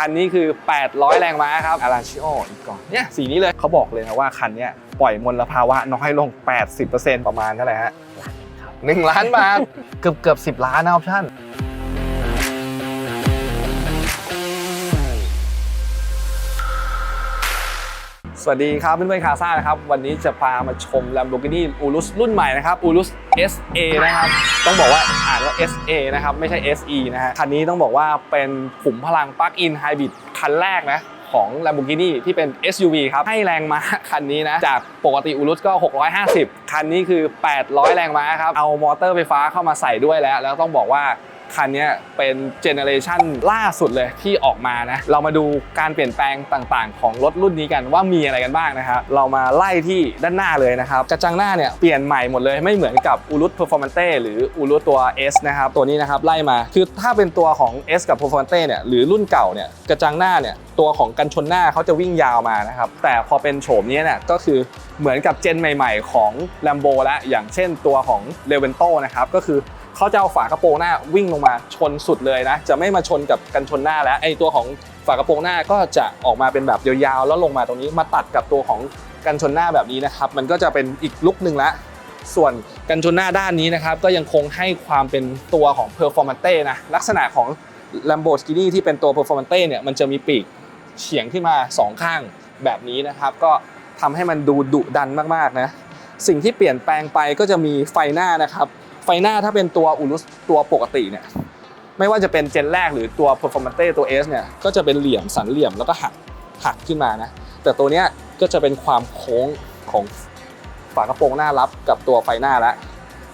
คันนี้คือ 800 แรงม้าครับอาราชิโออีกก่อนเนี่ยสีนี้เลยเขาบอกเลยนะว่าคันเนี้ยปล่อยมลภาวะน้อยลง 80%ประมาณเท่าไหร่ฮะหนึ่งล้านบาทเกือบเกือบสิบล้านนะออปชั่น สวัสดีครับเพื่อนๆคาซ่านะครับ วันนี้จะพามาชม Lamborghini Urus รุ่นใหม่นะครับ Urus SA นะครับ ต้องบอกว่าอ่านว่า SA นะครับ ไม่ใช่ SE นะฮะคันนี้ต้องบอกว่าเป็นขุมพลังปลั๊กอินไฮบริดคันแรกนะของ Lamborghini ที่เป็น SUV ครับ ให้แรงม้าคันนี้นะ จากปกติ Urus ก็ 650 คันนี้คือ 800 แรงม้าครับ เอามอเตอร์ไฟฟ้าเข้ามาใส่ด้วยแล้ว แล้วต้องบอกว่า คันนี้เป็นเจเนอเรชันล่าสุดเลยที่ออกมานะ เรามาดูการเปลี่ยนแปลงต่างๆ ของรถรุ่นนี้กันว่ามีอะไรกันบ้างนะครับ เรามาไล่ที่ด้านหน้าเลยนะครับ กระจังหน้าเนี่ยเปลี่ยนใหม่หมดเลยไม่เหมือนกับ Urus Performante หรือ Urus ตัว S นะครับ ตัวนี้นะครับไล่มา คือถ้าเป็นตัวของ S กับ Performante เนี่ยหรือรุ่นเก่าเนี่ยกระจังหน้าเนี่ยตัวของกันชนหน้าเขาจะวิ่งยาวมานะครับ แต่พอเป็นโฉมนี้เนี่ยก็คือเหมือนกับเจนใหม่ ๆ ของ Lambo แล้วอย่างเช่นตัวของ r e v e n t o นะครับก็คือ เขาจะเอาฝากระโปรงหน้าวิ่งลงมาชนสุดเลยนะ จะไม่มาชนกับกันชนหน้าแล้วไอ้ตัวของฝากระโปรงหน้าก็จะออกมาเป็นแบบยาวๆแล้วลงมาตรงนี้มาตัดกับตัวของกันชนหน้าแบบนี้นะครับ มันก็จะเป็นอีกลุกหนึ่งละส่วนกันชนหน้าด้านนี้นะครับ ก็ยังคงให้ความเป็นตัวของ Performante นะลักษณะของ Lamborghini ที่เป็นตัว Performante เนี่ยมันจะมีปีกเฉียงขึ้นมาสองข้างแบบนี้นะครับ ก็ทำให้มันดูดุดันมากๆนะสิ่งที่เปลี่ยนแปลงไปก็จะมีไฟหน้านะครับ ไฟหน้าถ้าเป็นตัวอุลุสตัวปกติเนี่ยไม่ว่าจะเป็นเจนแรกหรือตัว Performante ตัว S เนี่ยก็จะเป็นเหลี่ยมสันเหลี่ยมแล้วก็หักหักขึ้นมานะแต่ตัวเนี้ยก็จะเป็นความโค้งของฝากระโปรงหน้ารับกับตัวไฟหน้าแล้ว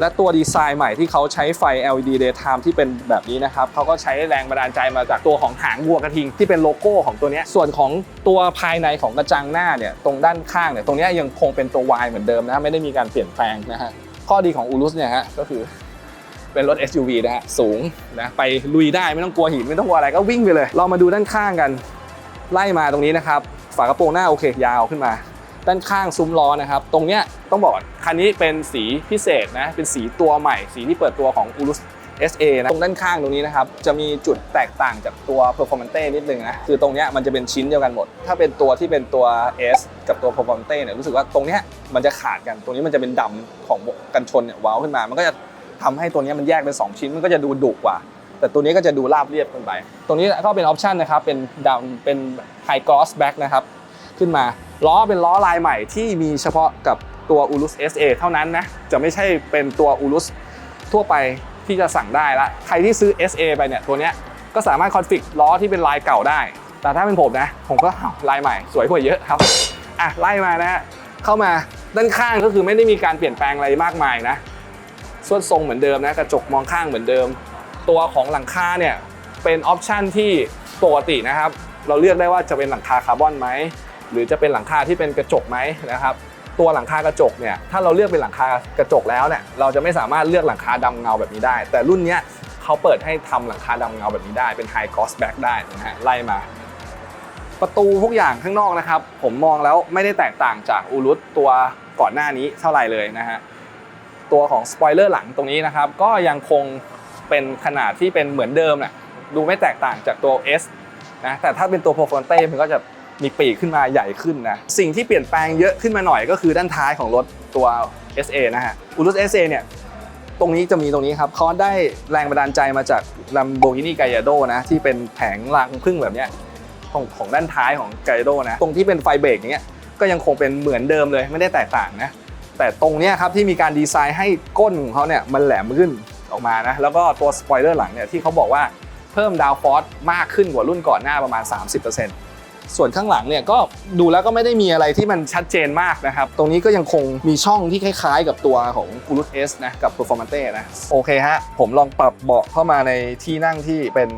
และตัวดีไซน์ใหม่ที่เขาใช้ไฟ LED daytime ที่เป็นแบบนี้นะครับเขาก็ใช้แรงบันดาลใจมาจากตัวของหางวัวกระทิงที่เป็นโลโก้ของตัวนี้ส่วนของตัวภายในของกระจังหน้าเนี่ยตรงด้านข้างเนี่ยตรงนี้ยยังคงเป็นตัว Y เหมือนเดิมนะไม่ได้มีการเปลี่ยนแปลงนะฮะ ข้อดีของอูรุสเนี่ยฮะก็คือเป็นรถ SUV นะฮะสูงนะไปลุยได้ไม่ต้องกลัวหินไม่ต้องกลัวอะไรก็วิ่งไปเลย เรามาดูด้านข้างกัน ไล่มาตรงนี้นะครับ ฝากระโปรงหน้าโอเคยาวขึ้นมา ด้านข้างซุ้มล้อนะครับ ตรงเนี้ยต้องบอกก่อนคันนี้เป็นสีพิเศษนะเป็นสีตัวใหม่ สีที่เปิดตัวของอูรุส SA นะตรงด้านข้างตรงนี้นะครับ จะมีจุดแตกต่างจากตัว Performante นิดนึงนะ คือตรงเนี้ยมันจะเป็นชิ้นเดียวกันหมด ถ้าเป็นตัวที่เป็นตัว S กับตัว Performante เนี่ยรู้สึกว่าตรงเนี้ยมันจะขาดกัน ตรงนี้มันจะเป็นดำของกันชนเนี่ยว้าขึ้นมา มันก็จะทำให้ตัวนี้มันแยกเป็นสองชิ้น มันก็จะดูดุกว่า แต่ตัวนี้ก็จะดูราบเรียบขึ้นไป ตรงนี้ก็เป็นออปชันนะครับ เป็นดำเป็น High Gloss Back นะครับ ขึ้นมา ล้อเป็นล้อลายใหม่ที่มีเฉพาะกับตัว Urus SA เท่านั้นนะ จะไม่ใช่เป็นตัว Urus ทั่วไป ที่จะสั่งได้ละ ใครที่ซื้อ SA ไปเนี่ยตัวเนี้ยก็สามารถคอนฟิกล้อที่เป็นลายเก่าได้ แต่ถ้าเป็นผมนะ ผมก็ลายใหม่สวยกว่าเยอะครับ อะไล่มานะฮะเข้ามาด้านข้างก็คือไม่ได้มีการเปลี่ยนแปลงอะไรมากมายนะส่วนทรงเหมือนเดิมนะกระจกมองข้างเหมือนเดิม ตัวของหลังคาเนี่ยเป็นออปชันที่ปกตินะครับ เราเลือกได้ว่าจะเป็นหลังคาคาร์บอนไหมหรือจะเป็นหลังคาที่เป็นกระจกไหมนะครับ ตัวหลังคากระจกเนี่ยถ้าเราเลือกเป็นหลังคากระจกแล้วเนี่ยเราจะไม่สามารถเลือกหลังคาดำเงาแบบนี้ได้ แต่รุ่นนี้เขาเปิดให้ทำหลังคาดำเงาแบบนี้ได้เป็น High Gloss Back ได้นะฮะไล่มา ประตูทุกอย่างข้างนอกนะครับ ผมมองแล้วไม่ได้แตกต่างจากอูรุตตัวก่อนหน้านี้เท่าไหร่เลยนะฮะตัวของสปอยเลอร์หลังตรงนี้นะครับก็ยังคงเป็นขนาดที่เป็นเหมือนเดิมนะดูไม่แตกต่างจากตัว S นะแต่ถ้าเป็นตัว Performante มันก็จะ มีปีกขึ้นมาใหญ่ขึ้นนะ สิ่งที่เปลี่ยนแปลงเยอะขึ้นมาหน่อยก็คือด้านท้ายของรถตัว SA นะฮะ Urus SA เนี่ยตรงนี้จะมีตรงนี้ครับเขาได้แรงบันดาลใจมาจาก Lamborghini Gallardo นะที่เป็นแผงรังพึ่งแบบเนี้ยของของด้านท้ายของ Gallardo นะตรงที่เป็นไฟเบรกอย่างเงี้ยก็ยังคงเป็นเหมือนเดิมเลยไม่ได้แตกต่างนะแต่ตรงเนี้ยครับที่มีการดีไซน์ให้ก้นของเขาเนี่ยมันแหลมขึ้นออกมานะแล้วก็ตัวสปอยเลอร์หลังเนี่ยที่เขาบอกว่าเพิ่มดาวฟอร์สมากขึ้นกว่ารุ่นก่อนหน้าประมาณ 30% ส่วนข้างหลังเนี่ยก็ดูแล้วก็ไม่ได้มีอะไรที่มันชัดเจนมากนะครับ ตรงนี้ก็ยังคงมีช่องที่คล้ายๆ กับตัวของ Urus S นะกับ Performante นะโอเคฮะผมลองปรับเบาะเข้ามาในที่นั่งที่เป็น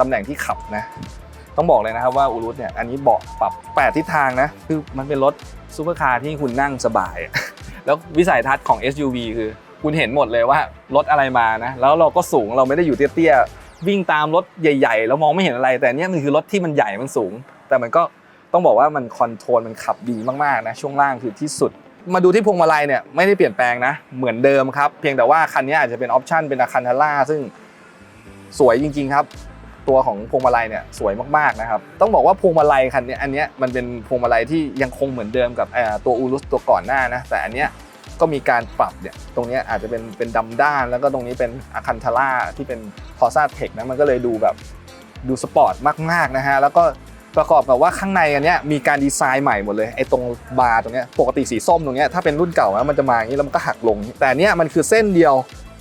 ตำแหน่งที่ขับนะต้องบอกเลยนะครับว่า Urus เนี่ยอันนี้เบาะปรับ 8 ทิศทางนะคือมันเป็นรถซูเปอร์คาร์ที่คุณนั่งสบาย แล้ววิสัยทัศน์ของ SUV คือ คุณเห็นหมดเลยว่ารถอะไรมานะแล้วเราก็สูงเราไม่ได้อยู่เตี้ยๆ วิ่งตามรถใหญ่ๆ แล้วมองไม่เห็นอะไร แต่เนี่ยมันคือรถที่มันใหญ่มันสูง แต่มันก็ต้องบอกว่ามันคอนโทรลมันขับดีมากๆนะช่วงล่างคือที่สุด มาดูที่พวงมาลัยเนี่ยไม่ได้เปลี่ยนแปลงนะเหมือนเดิมครับ เพียงแต่ว่าคันนี้อาจจะเป็นออปชันเป็นอาคันทาร่าซึ่งสวยจริง ๆ ครับตัวของพวงมาลัยเนี่ยสวยมากๆนะครับ ต้องบอกว่าพวงมาลัยคันนี้อันนี้มันเป็นพวงมาลัยที่ยังคงเหมือนเดิมกับตัวอูรุสตัวก่อนหน้านะแต่อันเนี้ย ก็มีการปรับเนี่ยตรงนี้อาจจะเป็นเป็นดำด้าน แล้วก็ตรงนี้เป็นอะคันทาร่าที่เป็นทอร์ซาเทคนะมันก็เลยดูแบบดูสปอร์ตมากๆนะฮะแล้วก็ประกอบกับว่าข้างในอันเนี้ยมีการดีไซน์ใหม่หมดเลยไอ้ตรงบาร์ตรงเนี้ยปกติสีส้มตรงเนี้ยถ้าเป็นรุ่นเก่านะมันจะมาอย่างนี้แล้วมันก็หักลง แต่เนี้ยมันคือเส้นเดียว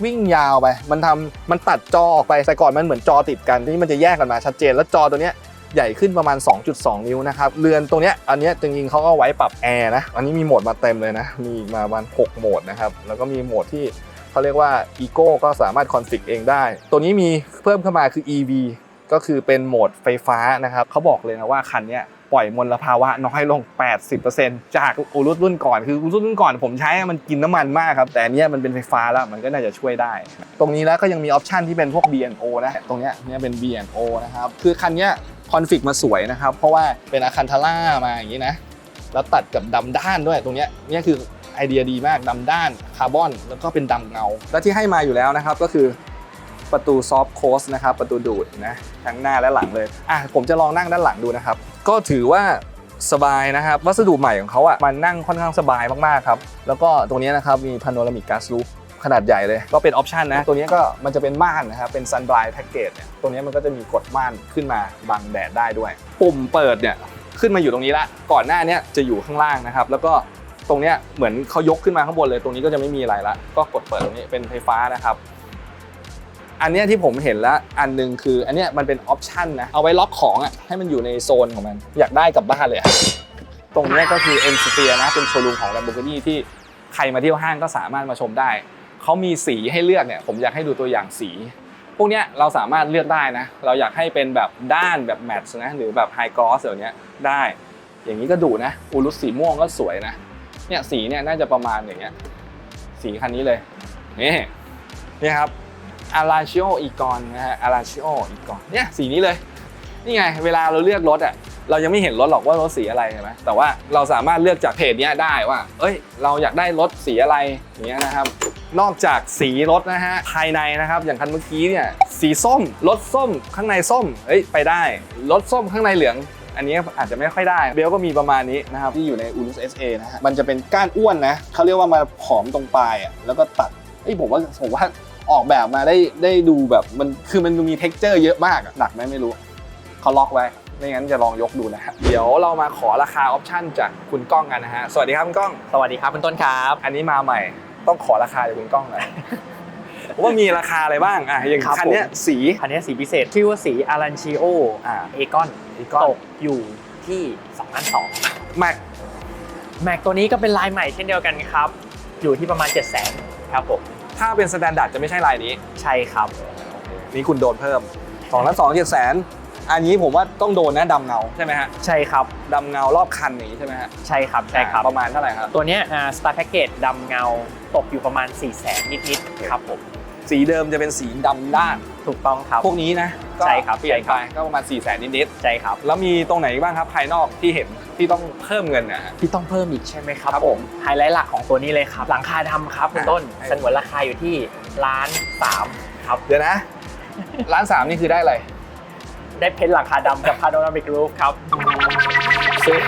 วิ่งยาวไป มันทำมันตัดจอออกไปแต่ก่อนมันเหมือนจอติดกันที่มันจะแยกกันมาชัดเจน แล้วจอตัวเนี้ย ใหญ่ขึ้นประมาณ 2.2 นิ้วนะครับ เรือนตรงเนี้ยอันเนี้ยจริงๆเขาก็ไว้ปรับแอร์นะ อันนี้มีโหมดมาเต็มเลยนะ มีมาประมาณ 6 โหมดนะครับ แล้วก็มีโหมดที่เขาเรียกว่า Eco ก็สามารถคอนฟิกเองได้ ตัวนี้มีเพิ่มเข้ามาคือ EV ก็คือเป็นโหมดไฟฟ้านะครับเขาบอกเลยนะว่าคันเนี้ยปล่อยมลภาวะน้อยลง 80%จากอูรุรุ่นก่อน คืออูรุรุ่นก่อนผมใช้มันกินน้ำมันมากครับ แต่เนี้ยมันเป็นไฟฟ้าแล้วมันก็น่าจะช่วยได้ ตรงนี้แล้วก็ยังมีออปชันที่เป็นพวก B&O นะ ตรงเนี้ยเนี่ยเป็น B&O นะครับ คือคันเนี้ย คอนฟิกมาสวยนะครับ เพราะว่าเป็นอาคันทาร่ามาอย่างนี้นะ แล้วตัดกับดำด้านด้วยตรงเนี้ยนี่คือไอเดียดีมากดำด้านคาร์บอน แล้วก็เป็นดำเงา และที่ให้มาอยู่แล้วนะครับก็คือประตูซอฟต์โคสนะครับประตูดูดนะทั้งหน้าและหลังเลยอะผมจะลองนั่งด้านหลังดูนะครับ ก็ถือว่าสบายนะครับ วัสดุใหม่ของเขาอะมันนั่งค่อนข้างสบายมากๆครับ แล้วก็ตรงนี้นะครับมีพาโนรามิก a าส o ู ขนาดใหญ่เลย ก็เป็นออปชันนะ ตัวนี้ก็มันจะเป็นม่านนะครับ เป็นซันบลายแพ็กเกจเนี่ยตัวนี้มันก็จะมีกดม่านขึ้นมาบังแดดได้ด้วย ปุ่มเปิดเนี่ยขึ้นมาอยู่ตรงนี้ละ ก่อนหน้าเนี้จะอยู่ข้างล่างนะครับ แล้วก็ตรงเนี้ยเหมือนเขายกขึ้นมาข้างบนเลย ตรงนี้ก็จะไม่มีอะไรละ ก็กดเปิดตรงนี้เป็นไฟฟ้านะครับ อันเนี้ยที่ผมเห็นแล้วอันหนึงคือ อันเนี้ยมันเป็นออปชันนะ เอาไว้ล็อกของอะให้มันอยู่ในโซนของมัน อยากได้กลับบ้านเลยอะตรงเนี้ยก็คือ M Sphere นะ เป็นโชว์รูมของ Lamborghini ที่ใครมาเที่ยวห้างก็สามารถมาชมได้ เขามีสีให้เลือกเนี่ยผมอยากให้ดูตัวอย่างสี พวกเนี้ยเราสามารถเลือกได้นะ เราอยากให้เป็นแบบด้านแบบแมทช์นะหรือแบบไฮกรอสแบบเนี้ยได้ อย่างนี้ก็ดูนะอูรุสสีม่วงก็สวยนะเนี่ยสีเนี่ยน่าจะประมาณอย่างเงี้ยสีคันนี้เลยนี่นี่ครับอาราชิโออีกอนนะฮะอาราชิโออีกอนเนี่ยสีนี้เลยนี่ไงเวลาเราเลือกรถอะเรายังไม่เห็นรถหรอกว่ารถสีอะไรใช่ไหมแต่ว่าเราสามารถเลือกจากเพจเนี้ยได้ว่า เอ้ย เราอยากได้รถสีอะไรอย่างเงี้ยนะครับ นอกจากสีรถนะฮะภายในนะครับ อย่างคันเมื่อกี้เนี่ยสีส้มรถส้ม ข้างในส้มเอ้ยไปได้รถส้มข้างในเหลืองอันนี้อาจจะไม่ค่อยได้ เบลก็มีประมาณนี้นะครับ ที่อยู่ใน Urus SA นะฮะมันจะเป็นก้านอ้วนนะเขาเรียกว่ามาผอมตรงปลายอะแล้วก็ตัดเอ้ยผมว่าผมว่าออกแบบมาได้ได้ดูแบบมันคือมันมี t e x t อร์เยอะมากอะหนักไหมไม่รู้เขาล็อกไว้ไม่งั้นจะลองยกดูนะฮะเดี๋ยวเรามาขอราคาออปชั่นจากคุณก้องกันนะฮะสวัสดีครับคุณก้อง สวัสดีครับคุณต้นครับ อันนี้มาใหม่ ต้องขอราคาจากคุณก้องหน่อยว่ามีราคาอะไรบ้างอะอย่างครับคันเนี้ยผมสีคันนี้สีพิเศษชื่อว่าสีอารันชิโออ่าเอกอนอีกก้อตนกอยู่ที่2ล้าน2แม็กแม็กตัวนี้ก็เป็นลายใหม่เช่นเดียวกันครับ อยู่ที่ประมาณ 7 0 0 0 0 0ครับผมถ้าเป็นสแตนดาร์ดจะไม่ใช่ลายนี้ ใช่ครับ นี่คุณโดนเพิ่ม2ล้าน2 7แสน อันนี้ผมว่าต้องโดนนะดำเงาใช่ไหมฮะใช่ครับ ดำเงารอบคันอย่างนี้ใช่ไหมฮะใช่ครับ ใช่ครับ ประมาณเท่าไหร่ครับ ตัวเนี้ยสตาร์แพ็กเกจดำเงาตกอยู่ประมาณ 4 0 0แสนนิดๆครับผมสีเดิมจะเป็นสีดำด้านถูกต้องครับ พวกนี้นะก็ใช่ครับเปลี่ยนใช่คไปรับก็ประมาณ4ี่แสนนิดใช่ครับๆแล้วมีตรงไหนบ้างครับภายนอกที่เห็นที่ต้องเพิ่มเงินนะฮะที่ต้องเพิ่มอีกใช่ไหมครับครับผมไฮไลท์หลักของตัวนี้เลยครับ หลังคาดำครับคุณต้นอ่าสนวนราคาอยู่ที่ล้านสามครับเดี๋ยวนะร้านสามนี่คือได้อะไร ได้เพ้นท์หลังคาดำกับ Panoramic Roof ครับ ซึ่ง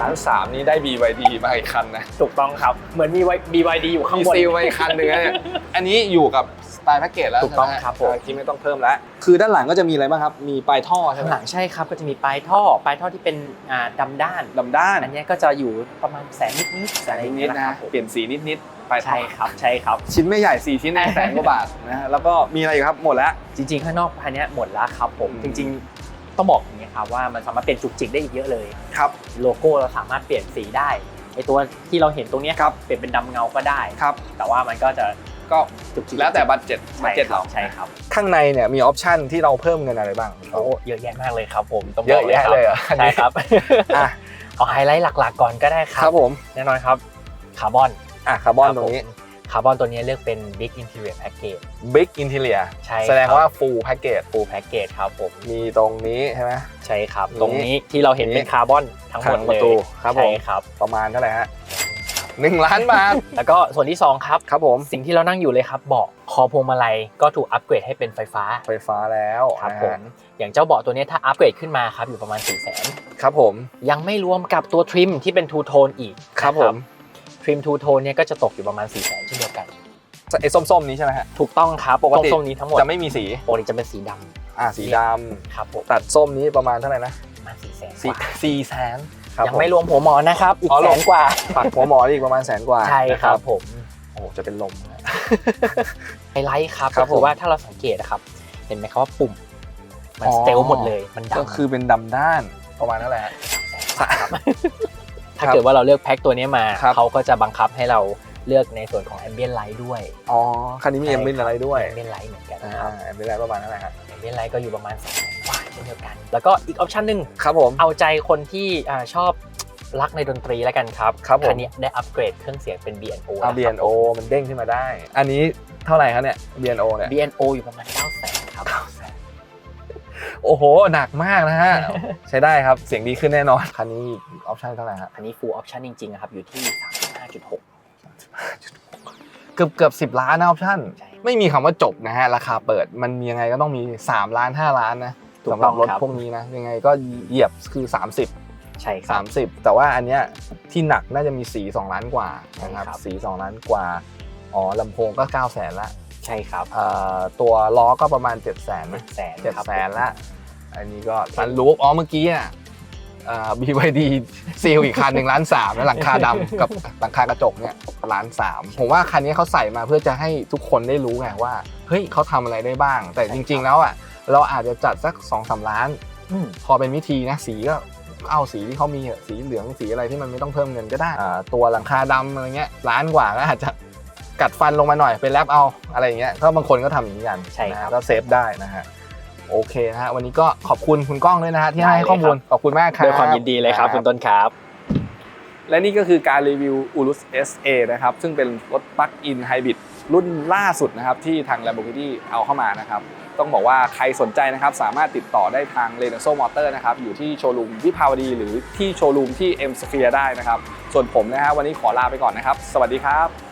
ร้านสามนี่ได้ BYD มาอีกคันนะถูกต้องครับ เหมือนมี BYD อยู่ข้างมีบน ซีลมาอีกคันหนึ่งนะเนี่ยอันนี้อยู่กับสไตล์แพ็กเกจแล้วถูกต้องใช่ไหครับผมอ่าที่ไม่ต้องเพิ่มแล้ว คือด้านหลังก็จะมีอะไรบ้างครับ มีปลายท่อใช่ไหข้ามงหลังใช่ครับก็จะมีปลายท่อปลายท่อที่เป็นอ่าดำด้านดำด้านอันเนี้ยก็จะอยู่ประมาณแสนนิดนิดๆแสนนิดๆนะ ครัฮะบผมเปลี่ยนสีนิด ๆปลายท่อใช่ครับใช่ครับ ชิ้นไม่ใหญ่สี่ชิ้นเองแสนกว่าบาทนะฮะแล้วก็มีอะไรอีกครับหมดแล้ว จริง ๆ ข้างนอกภายเนี้ยหมดแล้วครับผมอืมจริง ๆ ต้องบอกอย่างนี้ยครับว่ามันสามารถเปลี่ยนจุกจิกได้อีกเยอะเลยครับโลโก้เราสามารถเปลี่ยนสีได้ไอตัวที่เราเห็นตรงเนี้ยครับเปลี่ยนเป็นดำเงาก็ได้ครับแต่ว่ามันก็จะก็จุกจิกแล้วแต่บัตเจ็ตบัตใช่เจ็ตครัเราบใช่ครับ ข้างในเนี่ยมีออปชันที่เราเพิ่มเงินอะไรบ้างโอ้เยอะแยะมากเลยครับผมต้องบเยออะกแยะเลยเหรออันนี้ใช่ครับอะเอาไฮไลท์หลักๆก่อนก็ได้คครัรับบผมแน่นอนครับคาร์บอน อะคาร์บอนตรงนี้ คาร์บอนตัวนี้เลือกเป็น Big Interior Package Big Interior ใช่แสดงครับว่า Full Package Full Package ครับผม มีตรงนี้ใช่ไหมใช่ครับนี้ตรงนี้ที่เราเห็นเป็นคาร์บอนทั้งหมดข้างปเลระยตูครับผมใช่ครับ ประมาณเท่าไหร่ฮะหนึ่งล้านบาท แล้วก็ส่วนที่สองครับ ครับผม สิ่งที่เรานั่งอยู่เลยครับ เบาะ คอพวงมาลัยก็ถูกอัปเกรดให้เป็นไฟฟ้า ไฟฟ้าแล้วครับนะผฮะมอย่างเจ้าเบาะตัวเนี้ยถ้าอัปเกรดขึ้นมาครับอยู่ประมาณ4 0 0 0 0นครับผม ยังไม่รวมกับตัวทริมที่เป็นทูโทนอีก ครับนะผม ทริมทูโทนเนี่ยก็จะตกอยู่ประมาณ4 0 0 0 0 0เช่นเดียวกันไอ้ส้มๆนี้ใช่ไหมฮะ ถูกต้องครับปกติส้มๆนี้ทั้งหมดจะไม่มีสีปกติจะเป็นสีดำอ่าสีดครับผมำตัดส้มนี้ประมาณเท่าไหร่นะประมาณ4 0 0 0 0 0สี่สี่แสนครับยังไม่รวมหัวหมอนนะครับ อีกอ๋อแสรวมนกว่าปักหัวหมออีกประมาณแสนกว่าใช่ครับนะผมโอ้โหจะเป็นลมนะไฮไลท์ครับครัก็บคือผมว่าถ้าเราสังเกตนะครับ เห็นไหมครับว่าปุ่ม มันอ๋อสเตลหมดเลยมันดำก็คือเป็นดำด้านประมาณนั่นแหละ ถ้าเกิดว่าเราเลือกแพ็คตัวนี้มาครับเขาก็จะบังคับให้เราเลือกในส่วนของ ambient light ด้วย อ๋อ คันนี้มีใช่เอ็มบินอะไรด้วย ambient light เหมือนกันอ่านะครับเอ็มบินอะไรประมาณนั่นแหละครับ ambient light ก็อยู่ประมาณ2 0 0 0 0กว่าเช่นเดียวกัน แล้วก็อีกออปชันหนึ่งครับผม เอาใจคนที่อ่าชอบรักในดนตรีแล้วกันครับ ครับผมคันนี้ได้อัปเกรดเครื่องเสียงเป็น B&O อ่าแล้วครับ B&O มันเด้งขึ้นมาได้ อันนี้เท่าไหร่ครับเนี่ย B&O เนี่ย B&O อยู่ประมาณ9 0 0 0 0 0ครับ โอ้โห หนักมากนะฮะ ใช้ได้ครับ เสียงดีขึ้นแน่นอน คันนี้ออปชั่นเท่าไหร่ครับอันนี้ full option จริงๆนะครับ อยู่ที่ 35.6 เกือบเกือบสิบล้านนะออปชั่น ใช่ ไม่มีคำว่าจบนะฮะ ราคาเปิดมันมียังไงก็ต้องมี 3 ล้าน 5 ล้านนะถูกสำหรับรถต้องครับ พวกนี้นะ ยังไงก็เหยียบคือ 30 ใช่ครับ 30 แต่ว่าอันเนี้ยที่หนักน่าจะมีสี 2 ล้านกว่านะครับใช่ครับ สี 2 ล้านกว่า อ๋อลำโพงก็ 9 0 0 0 0 0ละใช่ครับเอ่อตัวล้อก็ประมาณ 7 0 0 0 0 0 แสนเจ็ดครับแสนละ อันนี้ก็ซันรูฟอ๋อเมื่อกี้อะเอ่อ BYD ซีลอีกคันหนึ่งล้านสามแล้วหลังคาดำกับหลังคากระจกเนี่ยล้านสามผมว่าคันนี้เขาใส่มาเพื่อจะให้ทุกคนได้รู้ไงว่า เฮ้ยเขาทำอะไรได้บ้าง แต่จริง ๆ แล้วอะเราอาจจะจัดสัก2อสล้านอืมพอเป็นวิธีนะสีก็เอาสีที่เขามีอะสีเหลืองสีอะไรที่มันไม่ต้องเพิ่มเงินก็ได้อ่าตัวหลังคาดำอะไรเงี้ยล้านกว่าก็อาจจะกัดฟันลงมาหน่อยเป็นแรปเอาอะไรอย่างเงี้ยก็บางคนก็ทำอย่างนี้กันใช่ครับนะก็เซฟได้นะฮะ โอเคนะฮะวันนี้ก็ขอบคุณคุณก้องด้วยนะฮะที่ได้ให้เลยข้อมูลครับขอบคุณมากครับด้วยความยินดีเลยครับ คุณต้นครับ และนี่ก็คือการรีวิว Urus SA นะครับ ซึ่งเป็นรถปลั๊กอินไฮบริดรุ่นล่าสุดนะครับ ที่ทาง Lamborghini เอาเข้ามานะครับ ต้องบอกว่าใครสนใจนะครับ สามารถติดต่อได้ทาง r e n a s o Motor นะครับ อยู่ที่โชว์รูมวิภาวดี หรือที่โชว์รูมที่ M Sphere ได้นะครับ ส่วนผมนะฮะวันนี้ขอลาไปก่อนนะครับ สวัสดีครับ